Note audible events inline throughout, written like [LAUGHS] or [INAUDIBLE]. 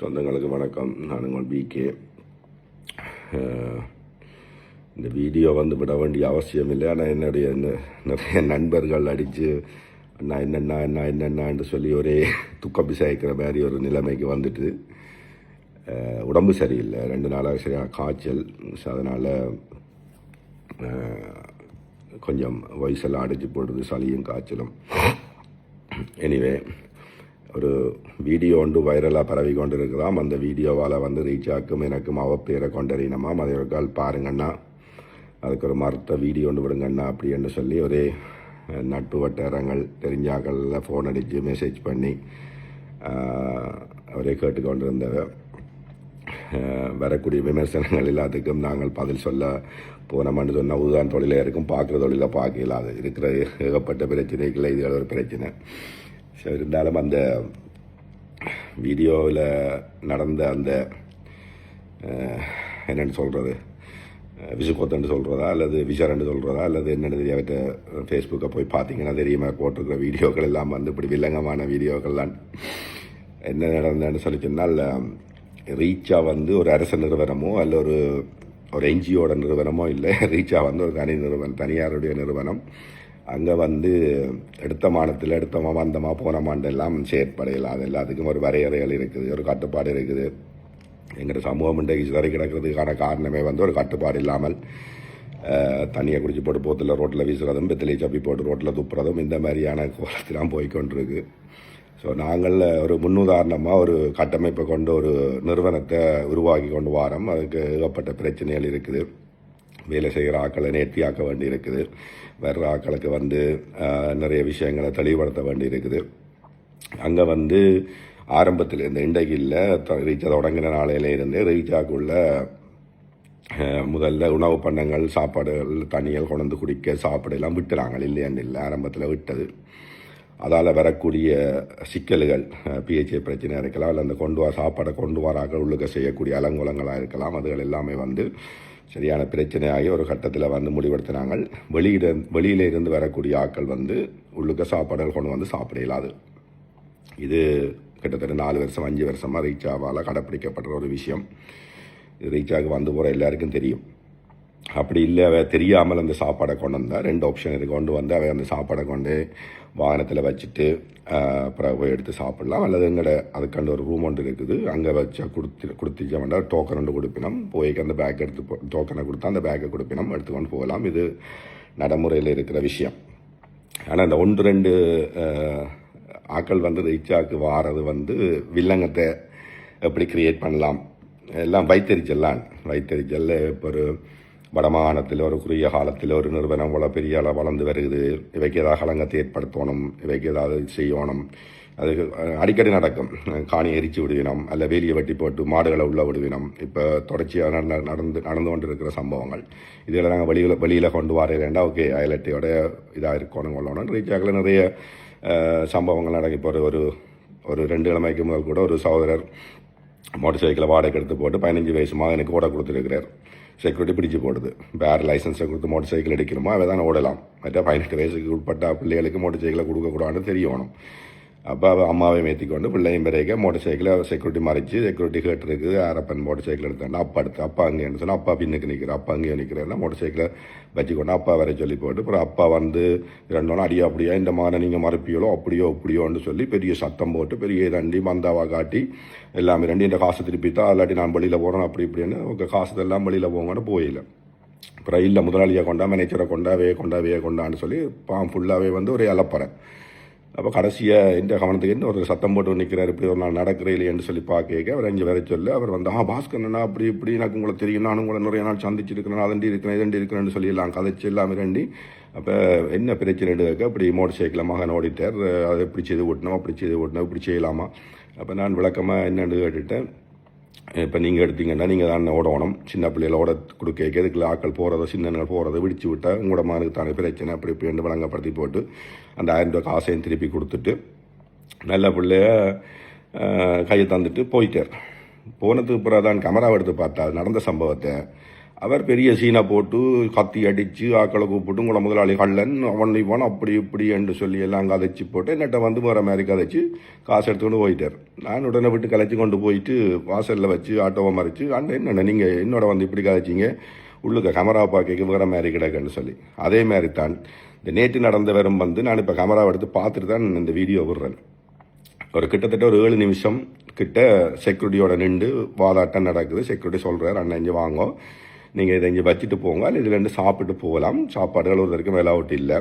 சொந்தங்களுக்கு வணக்கம். நான் உங்கள் பிகே இந்த வீடியோ வந்து விட வேண்டிய அவசியம் இல்லை. ஆனால் என்னுடைய நிறைய நண்பர்கள் அடித்து அண்ணா என்னென்ன அண்ணா என்னென்னு சொல்லி ஒரே துக்கம் பிசாய்க்கிற மாதிரி ஒரு நிலைமைக்கு வந்துட்டு உடம்பு சரியில்லை. ரெண்டு நாளாக சரியாக காய்ச்சல். ஸோ அதனால் கொஞ்சம் வயசெல்லாம் அடிச்சு போடுது சளியும் காய்ச்சலும். எனிவே ஒரு வீடியோ ஒன்று வைரலாக பரவி கொண்டு அந்த வீடியோவால் வந்து ரீச் ஆக்கும் எனக்கும் அவ பேரை கொண்டறினமாம் அதை ஒரு கால் பாருங்கண்ணா. அதுக்கு ஒரு மறுத்த வீடியோ ஒன்று விடுங்கண்ணா அப்படின்னு சொல்லி ஒரே நட்பு வட்டாரங்கள் தெரிஞ்சாக்கள்ல ஃபோன் அடித்து மெசேஜ் பண்ணி அவரே கேட்டுக்கொண்டிருந்தவ வரக்கூடிய விமர்சனங்கள் எல்லாத்துக்கும் நாங்கள் பதில் சொல்ல போனோம்னு சொன்னால் உதான் தொழிலாக இருக்கும் பார்க்குற தொழிலை பார்க்கல அது இருக்கிற ஏகப்பட்ட பிரச்சனைகளை இது ஒரு பிரச்சனை. சரி இருந்தாலும் அந்த வீடியோவில் நடந்த அந்த என்னென்னு சொல்கிறது விசுகோத்தன்னு சொல்கிறதா அல்லது விஷரன்னு சொல்கிறதா அல்லது என்னென்னு தெரியாத. ஃபேஸ்புக்கை போய் பார்த்தீங்கன்னா தெரியுமா? போட்டிருக்கிற வீடியோக்கள் எல்லாம் வந்து இப்படி வில்லங்கமான வீடியோக்கள்லாம் என்ன நடந்ததுன்னு சொல்லி சொன்னால் ரீச்சா வந்து ஒரு அரசு நிறுவனமோ அல்ல ஒரு ஒரு என்ஜிஓட நிறுவனமோ இல்லை [LAUGHS] ரீச்சா வந்து ஒரு தனி நிறுவனம் தனியாருடைய நிறுவனம். அங்கே வந்து எடுத்த மானத்தில் எடுத்தமா வந்தமாக போன மாண்டெல்லாம் செயற்படையலாம் அது எல்லாத்துக்கும் ஒரு வரையறைகள் இருக்குது ஒரு கட்டுப்பாடு இருக்குது. எங்களோட சமூகம் இன்றைக்கு சிதறி கிடக்கிறதுக்கான காரணமே வந்து ஒரு கட்டுப்பாடு இல்லாமல் தண்ணியை குடிச்சு போட்டு போத்தில் ரோட்டில் வீசுகிறதும் பெத்திலை சப்பி போட்டு ரோட்டில் துப்புறதும் இந்த மாதிரியான கோலத்திலாம் போய்கொண்டிருக்கு ஸோ நாங்கள் ஒரு முன்னுதாரணமாக ஒரு கட்டமைப்பை கொண்டு ஒரு நிறுவனத்தை உருவாக்கி கொண்டு வாரம். அதுக்கு ஏகப்பட்ட பிரச்சனைகள் இருக்குது. வேலை செய்கிற ஆக்களை நேர்த்தியாக்க வேண்டி இருக்குது வர்ற ஆக்களுக்கு வந்து நிறைய விஷயங்களை தெளிவுபடுத்த வேண்டி இருக்குது அங்கே வந்து ஆரம்பத்தில் இந்த இன்றைக்கு இல்லை ரீச்சா தொடங்கின நாளையில இருந்து ரீச்சாக்குள்ள முதல்ல உணவு பண்ணங்கள் சாப்பாடுகள் தண்ணிகள் கொண்டு குடிக்க சாப்பிடலாம் எல்லாம் விட்டுறாங்க. இல்லையான்னு இல்லை ஆரம்பத்தில் விட்டது. அதால் வரக்கூடிய சிக்கல்கள் பிஹெச்ஏ பிரச்சனையாக இருக்கலாம் இல்லை அந்த கொண்டு வா சாப்பாடை கொண்டு வராக உள்ளுக்க செய்யக்கூடிய அலங்குலங்களாக இருக்கலாம் அதுகள் எல்லாமே வந்து சரியான பிரச்சனையாகி ஒரு கட்டத்தில் வந்து முடிவெடுத்தினாங்க. வெளியிட வெளியில இருந்து வரக்கூடிய ஆட்கள் வந்து உள்ளுக்க சாப்பாடுகள் கொண்டு வந்து சாப்பிட இயலாது இது கிட்டத்தட்ட நாலு வருஷம் அஞ்சு வருஷமாக ரீச்சாவால் கடைப்பிடிக்கப்படுற ஒரு விஷயம். இது ரீச்சாவுக்கு வந்து போகிற எல்லாருக்கும் தெரியும். அப்படி இல்லை அவ தெரியாமல் அந்த சாப்பாடை கொண்டு வந்தால் ரெண்டு ஆப்ஷன் இருக்குது கொண்டு வந்து அவ அந்த சாப்பாடை கொண்டு வாகனத்தில் வச்சுட்டு அப்புறம் போய் எடுத்து சாப்பிட்லாம். அல்லது எங்கட அதுக்காண்ட ஒரு ரூம் ஒன்று இருக்குது. அங்கே வச்சா கொடுத்து கொடுத்துச்சோம்னா டோக்கன் ஒன்று கொடுப்பினோம். போய் அந்த பேக் எடுத்து போ டோக்கனை கொடுத்தா அந்த பேக்கை கொடுப்பினோம். எடுத்துக்கொண்டு போகலாம். இது நடைமுறையில் இருக்கிற விஷயம். ஆனால் இந்த ஒன்று ரெண்டு ஆக்கள் வந்து ரீச்சாக்கு வாரது வந்து வில்லங்கத்தை எப்படி கிரியேட் பண்ணலாம்? எல்லாம் வைத்தறிச்சல்லான் வைத்தறிச்சல் இப்போ ஒரு வடமாகாணத்தில் ஒரு குறுகிய காலத்தில் ஒரு நிறுவனம் இவ்வளோ பெரிய அளவு வளர்ந்து வருகுது இவைக்கு ஏதாவது களங்கத்தை ஏற்படுத்தணும் இவைக்கு ஏதாவது செய்யணும். அது அடிக்கடி நடக்கும். காணி எரிச்சு விடுவினம் அல்ல வேலியை வெட்டி போட்டு மாடுகளை உள்ள விடுவினம். இப்போ தொடர்ச்சியாக நடந்து நடந்து நடந்து கொண்டு இருக்கிற சம்பவங்கள். இதில் நாங்கள் வெளியில் வெளியில் கொண்டு வரையிலேண்டா ஓகே அயலட்டையோட இதாக இருக்கணும் கொள்ளணும். ரீச்சாக்கில் நிறைய சம்பவங்கள் நடக்கும் இப்போ ஒரு- ஒரு ஒரு ரெண்டு கிழமைக்கு முதல் கூட ஒரு சகோதரர் மோட்டர் சைக்கிளை வாடகை எடுத்து போட்டு பதினஞ்சு வயசு மகனுக்கு ஓட கொடுத்துருக்கிறார். செக்யூரிட்டி பிடிச்சு போடுது. வேறு லைசன்ஸை கொடுத்து மோட்டர் சைக்கிள் எடுக்கணுமோ அவன் தான் ஓடலாம். மற்ற பதினெட்டு வயசுக்கு உட்பட்ட பிள்ளைகளுக்கு மோட்டர் சைக்கிளை கொடுக்கக்கூடாதுன்னு தெரியணும். அப்போ அவள் அம்மாவை மேற்றிக்கொண்டு பிள்ளையும் பிறகு மோட்டர் சைக்கிளை செக்யூரிட்டி மறைச்சி செக்யூரிட்டி கேட்டுருக்கு அரப்பன் மோட்டர் சைக்கிள் எடுத்தாங்க அப்பா எடுத்து அப்பா அங்கே சொன்னால் அப்பா பின்னுக்கு நிற்கிற அப்பா அங்கேயே நிற்கிறேன் மோட்டர் சைக்கிளை வச்சுக்கொண்டு அப்பா வர சொல்லி போட்டு அப்புறம் அப்பா வந்து ரெண்டோனா அடியா அப்படியா இந்த மாதிரி நீங்கள் மறுப்பியலோ அப்படியோ அப்படியோன்னு சொல்லி பெரிய சத்தம் போட்டு பெரிய தண்டி மந்தாவா காட்டி எல்லாமே ரெண்டு இந்த காசு திருப்பி தான் இல்லாட்டி நான் வெளியில் போகிறேன் அப்படி இப்படின்னு உங்கள் காசு எல்லாம் வெளியில் போங்கன்னு போயில. அப்புறம் இல்லை முதலாளியை கொண்டா மேனேஜரை கொண்டா வே கொண்டா வே கொண்டான்னு சொல்லி பாம் ஃபுல்லாகவே வந்து ஒரு இலப்பறேன் அப்போ கடைசியாக இந்த கவனத்துக்கு என்ன? ஒருத்தர் சத்தம் போட்டு நிற்கிறார் இப்படி ஒரு நாள் நடக்கிற இல்லையேன்னு சொல்லி பார்க்க அவர் இங்கே வேற சொல்ல அவர் வந்து ஆ பாஸ்கரனா அப்படி இப்படி எனக்கு உங்களை தெரியும். நானும் உங்களை நிறைய நாள் சந்திச்சிருக்கிறேன். அதண்டி இருக்கிறேன் இதண்டி இருக்கிறேன்னு சொல்லி எல்லாம் கதைச்சு எல்லாமே ரெண்டி. அப்போ என்ன பிரச்சனை கேட்க இப்படி மோட்டர் சைக்கிளை மகன் ஓடிட்டார். அதை இப்படி செய்து ஓட்டணும்? அப்படி செய்து ஓட்டணும். இப்படி செய்யலாமா? அப்போ நான் விளக்கமாக என்னென்னு கேட்டுட்டேன். இப்போ நீங்கள் எடுத்தீங்கன்னா நீங்கள் தான் ஓடணும். சின்ன பிள்ளைகள ஓட கொடுக்க எதுக்குள்ள ஆட்கள் போகிறதோ சின்னங்கள் போகிறத விடிச்சு விட்டால் உங்களோட மாதிரி தானே பிரச்சனை அப்படி இப்படின்னு வழங்கப்படுத்தி போட்டு அந்த ஆயிரம் ரூபாய் காசையும் திருப்பி கொடுத்துட்டு நல்ல பிள்ளைய கையை தந்துட்டு போயிட்டார். போனதுக்கு பிறகு தான் கமராவை எடுத்து பார்த்தா நடந்த சம்பவத்தை அவர் பெரிய சீனை போட்டு கத்தி அடித்து ஆக்களை கூப்பிட்டு உங்களை முதலாளி கள்ளன் அவன் இவன் அப்படி இப்படி என்று சொல்லி எல்லாம் கதைச்சி போட்டு என்னட்ட வந்து வேறு மாதிரி கதைச்சு காசு எடுத்துக்கொண்டு போயிட்டார். நான் உடனே விட்டு கலைச்சி கொண்டு போயிட்டு வாசலில் வச்சு ஆட்டோவை மறைச்சு அண்ட் என்னென்ன நீங்கள் என்னோட வந்து இப்படி கதைச்சிங்க? உள்ளுக்க கேமரா பார்க்க வேறு மாதிரி கிடக்குன்னு சொல்லி. அதே மாதிரி தான் இந்த நேற்று நடந்த வரும் வந்து நான் இப்போ கேமராவை எடுத்து பார்த்துட்டு தான் இந்த வீடியோ விடுறேன். ஒரு கிட்டத்தட்ட ஒரு ஏழு நிமிஷம் கிட்ட செக்யூரிட்டியோட நின்று வாதாட்டம் நடக்குது. செக்யூரிட்டி சொல்கிறார் அண்ணன் இங்கே வாங்கோ. நீங்கள் இதை இங்கே வச்சுட்டு போங்க. இல்லை இதில் இருந்து சாப்பிட்டு போகலாம். சாப்பாடுகள் ஒரு வரைக்கும் வேலை அவுட் இல்லை.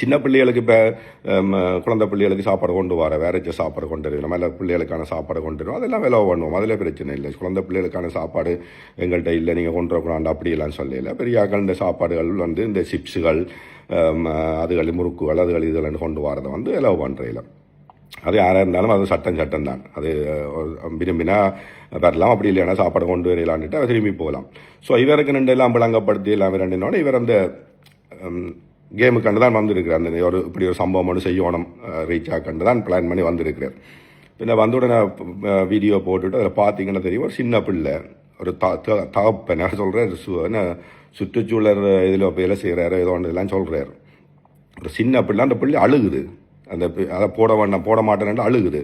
சின்ன பிள்ளைகளுக்கு இப்போ குழந்தை பிள்ளைகளுக்கு சாப்பாடு கொண்டு வர வேற ஏதாச்சும் சாப்பாடு கொண்டு வருவோம் இல்லை பிள்ளைகளுக்கான சாப்பாடு கொண்டு வரும் அதெல்லாம் விலவ பண்ணுவோம். அதில் பிரச்சனை இல்லை. குழந்தை பிள்ளைகளுக்கான சாப்பாடு எங்கள்கிட்ட இல்லை. நீங்கள் கொண்டு வரக்கூடாது அப்படியெல்லாம் சொல்லல. பெரிய இந்த சாப்பாடுகள் வந்து இந்த சிப்ஸுகள் அதுகள் முறுக்குகள் அதுகள் இதெல்லாம் கொண்டு வரதை வந்து எலவு பண்ணுறையில அது யாராக இருந்தாலும் அது சட்டம் சட்டம் தான் அது விரும்பினா வரலாம் அப்படி இல்லைன்னா சாப்பாடு கொண்டு வரையலான்ட்டு திரும்பி போகலாம். ஸோ இவருக்கு ரெண்டு எல்லாம் விளங்கப்படுத்தி எல்லாம் ரெண்டுனோட இவர் அந்த கேமுக்காண்டு தான் வந்திருக்கிறார். அந்த ஒரு இப்படி ஒரு சம்பவம் ஒன்று செய்யணும் ரீச் ஆக்கண்டு தான் பிளான் பண்ணி வந்திருக்கிறார். பின்ன வந்த உடனே வீடியோ போட்டுட்டு அதில் பார்த்தீங்கன்னா தெரியும் ஒரு சின்ன பிள்ளை ஒரு த த- தகப்பன் சொல்கிறார் சு என்ன சுற்றுச்சூழல் இதில் வேலை செய்கிறாரு ஏதோ ஒன்று இதெல்லாம் சொல்கிறார் ஒரு சின்ன பிள்ளை அந்த பிள்ளை அழுகுது. அந்த அதை போட வேண்டாம் போட மாட்டேன்னு அழுகுது.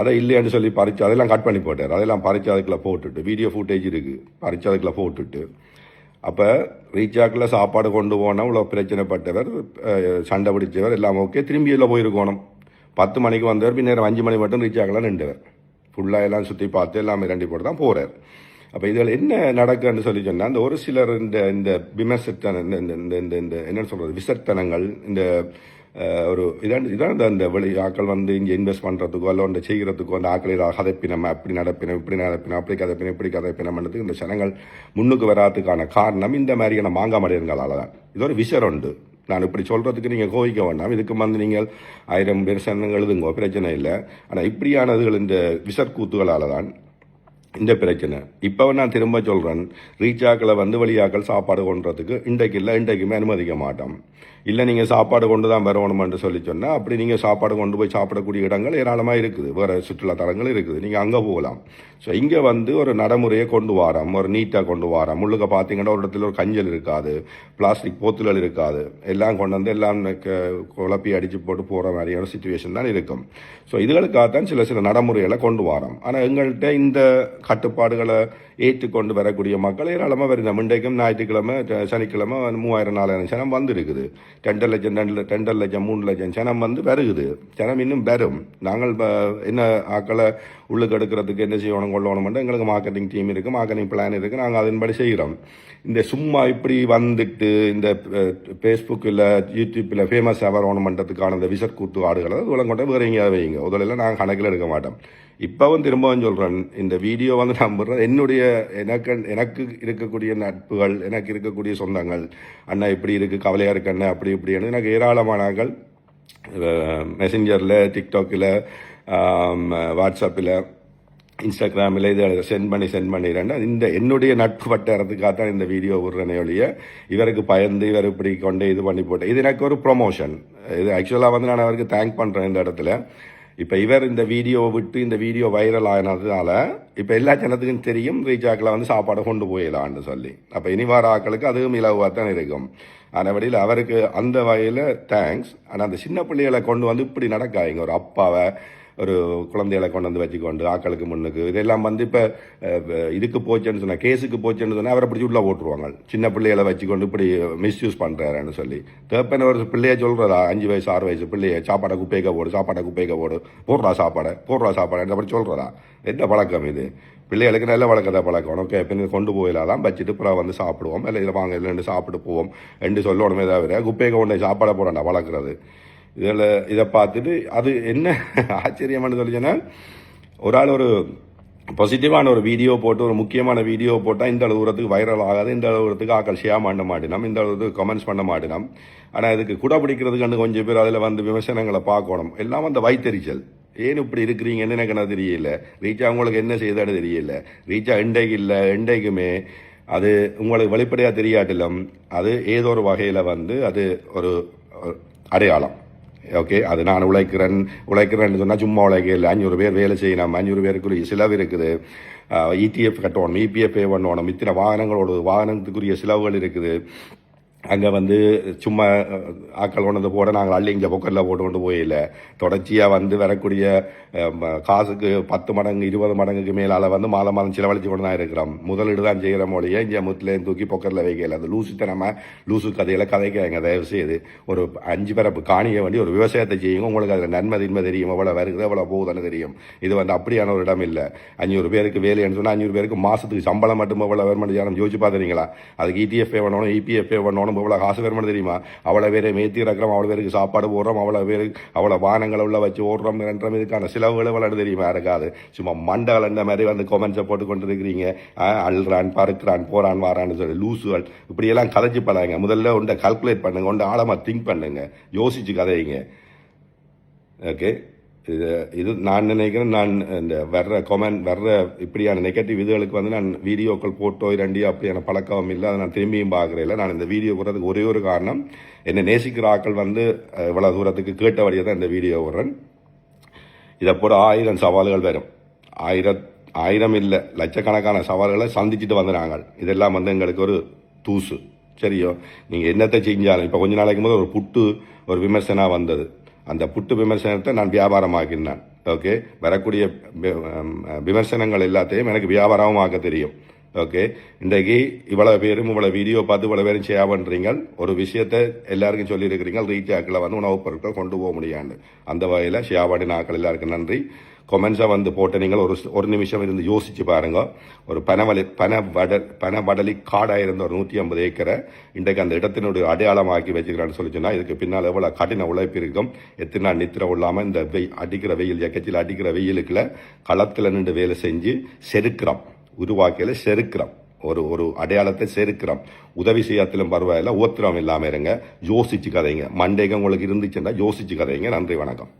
அதை இல்லைன்னு சொல்லி பறித்து அதெல்லாம் கட் பண்ணி போட்டார். அதெல்லாம் பறித்து அதுக்குள்ள போட்டுட்டு வீடியோ ஃபுட்டேஜ் இருக்குது பறித்து அதுக்குள்ள போட்டுட்டு. அப்போ ரீசாக்கில் சாப்பாடு கொண்டு போனால் இவ்வளோ பிரச்சனைப்பட்டவர் சண்டை பிடிச்சவர் எல்லாம் ஓகே திரும்பி இதில் போயிருக்கணும். பத்து மணிக்கு வந்தவர் பின்னர் அஞ்சு மணி மட்டும் ரீச்சாக்கெல்லாம் நின்றவர். ஃபுல்லாக எல்லாம் சுற்றி பார்த்து எல்லாம் ரெண்டி போட்டு தான் போகிறார் அப்போ இதில் என்ன நடக்குன்னு சொல்லி சொன்னால் இந்த ஒரு சிலர் இந்த இந்த விமர்சத்தன இந்த இந்த இந்த இந்த இந்த சொல்கிறது விசர்த்தனங்கள் இந்த ஒரு இதான் இதான் இந்த- இந்த வெளி ஆக்கள் வந்து இங்கே இன்வெஸ்ட் பண்ணுறதுக்கோ இல்லை ஒன்று செய்கிறதுக்கோ அந்த ஆக்களை இதாக கதைப்பினம் அப்படி நடப்பினம் இப்படி நடப்பினம் அப்படி கதைப்பினம் இப்படி கதைப்பினம்ன்றதுக்கு இந்த ஜனங்கள் முன்னுக்கு வராதுக்கான காரணம் இந்த மாதிரியான மாங்காமடையங்களால் தான். இது ஒரு விஷர் உண்டு. நான் இப்படி சொல்கிறதுக்கு நீங்கள் கோவிக்க வேண்டாம். இதுக்கு வந்து நீங்கள் ஆயிரம் பேர் சனங்கள் எழுதுங்கோ பிரச்சனை இல்லை. ஆனால் இப்படியானதுகள் இந்த விசற்கூத்துகளால் தான் இந்த பிரச்சனை. இப்போ நான் திரும்ப சொல்கிறேன் ரீச்சாக்களை வந்து வழியாக்கள் சாப்பாடு கொண்டுறதுக்கு இன்றைக்கு இல்லை இன்றைக்குமே அனுமதிக்க மாட்டோம். இல்லை நீங்கள் சாப்பாடு கொண்டு தான் வரணுமென்று சொல்லி சொன்னால் அப்படி நீங்கள் சாப்பாடு கொண்டு போய் சாப்பிடக்கூடிய இடங்கள் ஏராளமாக இருக்குது. வேறு சுற்றுலாத்தலங்கள் இருக்குது. நீங்கள் அங்கே போகலாம். ஸோ இங்கே வந்து ஒரு நடைமுறையை கொண்டு வாரோம் ஒரு நீட்டாக கொண்டு வாரோம். முள்ளுக்க பார்த்தீங்கன்னா ஒரு இடத்துல ஒரு கஞ்சல் இருக்காது பிளாஸ்டிக் போத்துகள் இருக்காது. எல்லாம் கொண்டு வந்து எல்லாம் க- குழப்பி அடித்து போட்டு போகிற மாதிரியான சுச்சுவேஷன் தான் இருக்கும். ஸோ இதுகளுக்காகத்தான் சில சில நடைமுறைகளை கொண்டு வரோம். ஆனால் எங்கள்கிட்ட இந்த கட்டுப்பாடுகளை ஏற்றுக்கொண்டு வரக்கூடிய மக்கள் ஏராளமாக வருது. இன்றைக்கும் ஞாயிற்றுக்கிழமை சனிக்கிழமை மூவாயிரம் நாலாயிரம் சனம் வந்துருக்குது. ரெண்டு லட்சம் ரெண்டு ரெண்டரை லட்சம் மூணு லட்சம் சனம் வந்து வருகுது. சனம் இன்னும் வரும். நாங்கள் என்ன ஆக்களை உள்ளுக்கு எடுக்கிறதுக்கு என்ன செய்யணும் கொள்ளணும்ட்டு எங்களுக்கு மார்க்கெட்டிங் டீம் இருக்குது மார்க்கெட்டிங் பிளான் இருக்குது நாங்கள் அதன்படி செய்கிறோம் இந்த சும்மா இப்படி வந்துட்டு இந்த ஃபேஸ்புக்கில் யூடியூப்பில் ஃபேமஸ் ஆகணுமன்றதுக்கான இந்த விசட் கூத்து ஆடுகளை உலகம் கொண்டு வேறு எங்கேயாவது வைங்க. முதல்ல நாங்கள் கணக்கில் எடுக்க மாட்டோம் இப்போவும் திரும்பவும் சொல்கிறேன் இந்த வீடியோ வந்து நம்புறேன் என்னுடைய எனக்கு எனக்கு இருக்கக்கூடிய நட்புகள் எனக்கு இருக்கக்கூடிய சொந்தங்கள். அண்ணா இப்படி இருக்குது கவலையாக இருக்கு அண்ணா அப்படி இப்படின்னு எனக்கு ஏராளமானங்கள் மெசஞ்சரில் டிக்டாக்கில் வாட்ஸ்அப்பில் இன்ஸ்டாகிராமில் இதை சென்ட் பண்ணி சென்ட் பண்ணிடுறேன் இந்த என்னுடைய நட்பு வட்டாரத்துக்காக தான் இந்த வீடியோ விடுறேனே ஒழிய இவருக்கு பயந்து இவர் இப்படி கொண்டு இது பண்ணி போட்டேன் இது எனக்கு ஒரு ப்ரொமோஷன் இது ஆக்சுவலாக வந்து நான் அவருக்கு தேங்க் பண்ணுறேன் இந்த இடத்துல. இப்போ இவர் இந்த வீடியோவை விட்டு இந்த வீடியோ வைரல் ஆனதுனால இப்போ எல்லா ஜனத்துக்கும் தெரியும் ரீச்சாக்கில் வந்து சாப்பாடை கொண்டு போயிடலான்னு சொல்லி. அப்போ இனி வர ஆக்களுக்கு அதுவும் இலவாக தான் இருக்கும் அதன்படியில் அவருக்கு அந்த வகையில் தேங்க்ஸ் ஆனால் அந்த சின்ன பிள்ளைகளை கொண்டு வந்து இப்படி நடக்காதீங்க. ஒரு அப்பாவை ஒரு குழந்தைகளை கொண்டு வந்து வச்சுக்கொண்டு ஆக்களுக்கு முன்னுக்கு. இதெல்லாம் வந்து இப்போ இதுக்கு போச்சுன்னு சொன்னால் கேஸுக்கு போச்சுன்னு சொன்னால் அவரை பிடிச்சி உள்ள போட்டுருவாங்க சின்ன பிள்ளைகளை வச்சுக்கொண்டு இப்படி மிஸ்யூஸ் பண்ணுறாருன்னு சொல்லி. தேப்பன ஒரு பிள்ளைய சொல்கிறதா அஞ்சு வயசு ஆறு வயசு பிள்ளைய சாப்பாடை குப்பைக்க போடு சாப்பாடை குப்பைக்க போடு போடுறா சாப்பாடை போடுறா சாப்பாடு அப்படி சொல்கிறதா என்ன பழக்கம் இது? பிள்ளைகளுக்கு நல்ல வழக்கத்தை பழக்கம். ஓகே பின்ன கொண்டு போயிடலாம் வச்சுட்டு பிறகு வந்து சாப்பிடுவோம். இல்லை இதில் வாங்க இல்லை சாப்பிட்டு போவோம். ரெண்டு சொல்லணுமே தவிர குப்பையை கொண்டு சாப்பாடை போடண்டா வளர்க்குறது. இதில் இதை பார்த்துட்டு அது என்ன ஆச்சரியமானு சொல்லி சொன்னால் ஒரு ஆள் ஒரு பாசிட்டிவான ஒரு வீடியோ போட்டு ஒரு முக்கியமான வீடியோ போட்டால் இந்த அளவு தூரத்துக்கு வைரல் ஆகாது இந்த அளவு தூரத்துக்கு ஆக்கள் ஷேர் பண்ண மாட்டினோம் இந்த அளவுக்கு கமெண்ட்ஸ் பண்ண மாட்டினோம். ஆனால் இதுக்கு குட பிடிக்கிறதுக்கு கொஞ்சம் பேர் அதில் வந்து விமர்சனங்களை பார்க்கணும். எல்லாம் அந்த வைத்தறிச்சல். ஏன் இப்படி இருக்கிறீங்கன்னு எனக்கு என்ன தெரியல? ரீச்சா உங்களுக்கு என்ன செய்தான்னு தெரியல. ரீச்சா இண்டைக்கு இல்லை இண்டைக்குமே அது உங்களுக்கு வெளிப்படையாக தெரியாட்டிலும் அது ஏதோ ஒரு வகையில் வந்து அது ஒரு அடையாளம். ஓகே அது நான் உழைக்கிறேன் உழைக்கிறேன்னு சொன்னால் சும்மா உழைக்க இல்லை. அஞ்சூறு பேர் வேலை செய்யணும் அஞ்சூறு பேருக்குரிய செலவு இருக்குது. இடிஎஃப் கட்டணும் இபிஎஃப் பே பண்ணணும் இத்தனை வாகனங்களோட வாகனத்துக்குரிய செலவுகள் இருக்குது. அங்கே வந்து சும்மா ஆக்கள் கொண்டு போட நாங்கள் அள்ளி இங்கே பொக்கரில் போட்டு கொண்டு போயில்ல. தொடர்ச்சியாக வந்து வரக்கூடிய காசுக்கு பத்து மடங்கு இருபது மடங்குக்கு மேலால் வந்து மாதம் மாதம் செலவழிச்சு கொண்டு தான் இருக்கிறோம். முதலீடு தான் செய்கிற மொழியை இங்கே முத்துலேயும் தூக்கி பொக்கரில் வைக்கல. அந்த லூசுத்தனமாக லூசு கதையில கதைக்காங்க தயவு செய்து ஒரு அஞ்சு பரப்பு காணிக்க வேண்டி ஒரு விவசாயத்தை செய்யுங்க. உங்களுக்கு அதில் நன்மை தின்மை தெரியும். எவ்வளோ வருகிறது எவ்வளோ போகுதுன்னு தெரியும். இது வந்து அப்படியான ஒரு இடம் இல்லை. அஞ்சூறு பேருக்கு வேலைன்னு சொன்னால் அஞ்சூறு பேருக்கு மாதத்துக்கு சம்பளம் மட்டும் எவ்வளோ வருமானம் செய்யணும் யோசிச்சு பார்த்துறீங்களா? அதுக்கு இடிஎஃப்ஏ பண்ணணும் இபிஎஃப்ஏ பண்ணணும் வேணும் இவ்வளோ காசு வருமானம் தெரியுமா? அவ்வளோ பேரை மேத்தி இறக்குறோம் அவ்வளோ பேருக்கு சாப்பாடு போடுறோம் அவ்வளோ பேருக்கு அவ்வளோ வானங்களை உள்ள வச்சு ஓடுறோம் ரெண்டரை இதுக்கான செலவுகள் எவ்வளோ தெரியுமா? இருக்காது. சும்மா மண்டகள் இந்த மாதிரி வந்து கொமெண்ட்ஸை போட்டு கொண்டு இருக்கிறீங்க அழுறான் பறக்கிறான் போறான் வாரான்னு சொல்லி லூசுகள். இப்படியெல்லாம் கதைச்சு பழங்க முதல்ல உண்டை கால்குலேட் பண்ணுங்க உண்டை ஆழமாக திங்க் பண்ணுங்க. யோசிச்சு கதைங்க. ஓகே இது இது நான் நினைக்கிறேன் நான் இந்த வர்ற கொமெண்ட் வர்ற இப்படியான நெகட்டிவ் இதுகளுக்கு வந்து நான் வீடியோக்கள் போட்டோ இரண்டியோ அப்படியான பழக்கம் இல்லை. அதை நான் திரும்பியும் பார்க்குறேன் இல்லை. நான் இந்த வீடியோ போடுறதுக்கு ஒரே ஒரு காரணம் என்னை நேசிக்கிற ஆட்கள் வந்து இவ்வளோ தூரத்துக்கு கேட்ட வழியை தான் இந்த வீடியோ விடுறேன் இதை போட ஆயிரம் சவால்கள் வரும். ஆயிரத் ஆயிரம் இல்லை லட்சக்கணக்கான சவால்களை சந்திச்சுட்டு வந்து நாங்கள் இதெல்லாம் வந்து எங்களுக்கு ஒரு தூசு. சரியோ? நீங்கள் என்னத்தை செஞ்சாலும் இப்போ கொஞ்ச நாளைக்கு போது ஒரு புட்டு ஒரு விமர்சனாக வந்தது. அந்த புட்டு விமர்சனத்தை நான் வியாபாரமாக்கினான். ஓகே வரக்கூடிய விமர்சனங்கள் எல்லாத்தையும் எனக்கு வியாபாரமாக்க தெரியும். ஓகே இன்றைக்கு இவ்வளோ பேரும் இவ்வளோ வீடியோ பார்த்து இவ்வளோ பேரும் செய்ய ஒரு விஷயத்தை எல்லாருக்கும் சொல்லியிருக்கிறீங்க ரீச் ஆக்கில் வந்து உணவுப் பொருட்கள் கொண்டு போக முடியாது. அந்த வகையில் ஷியாபாடி நாக்கள் எல்லாருக்கும் நன்றி. கொமெண்ட்ஸை வந்து போட்டு நீங்கள் ஒரு ஒரு நிமிஷம் இருந்து யோசிச்சு பாருங்கள் ஒரு பனவலி பன வட பன வடலி காடாக இருந்த ஒரு நூற்றி ஐம்பது ஏக்கரை இன்றைக்கு அந்த இடத்தினுடைய அடையாளமாக்கி வச்சுக்கிறான்னு சொல்லி சொன்னால் இதுக்கு பின்னால் எவ்வளோ கடின உழைப்பு இருக்கும். எத்தனை நாள் நித்திர இல்லாமல் இந்த வெய் அடிக்கிற வெயில் எக்கச்சில் அடிக்கிற வெயிலுக்குள்ள களத்தில் நின்று வேலை செஞ்சு செருக்கிறோம் உருவாக்கையில் செருக்கிறோம் ஒரு ஒரு அடையாளத்தை செருக்கிறோம் உதவி செய்யத்திலும் பரவாயில்ல ஓத்திரம் இல்லாமல் இருங்க. யோசிச்சு கதைங்க. மண்டேகம் உங்களுக்கு இருந்துச்சுன்னா யோசிச்சு கதைங்க. நன்றி வணக்கம்.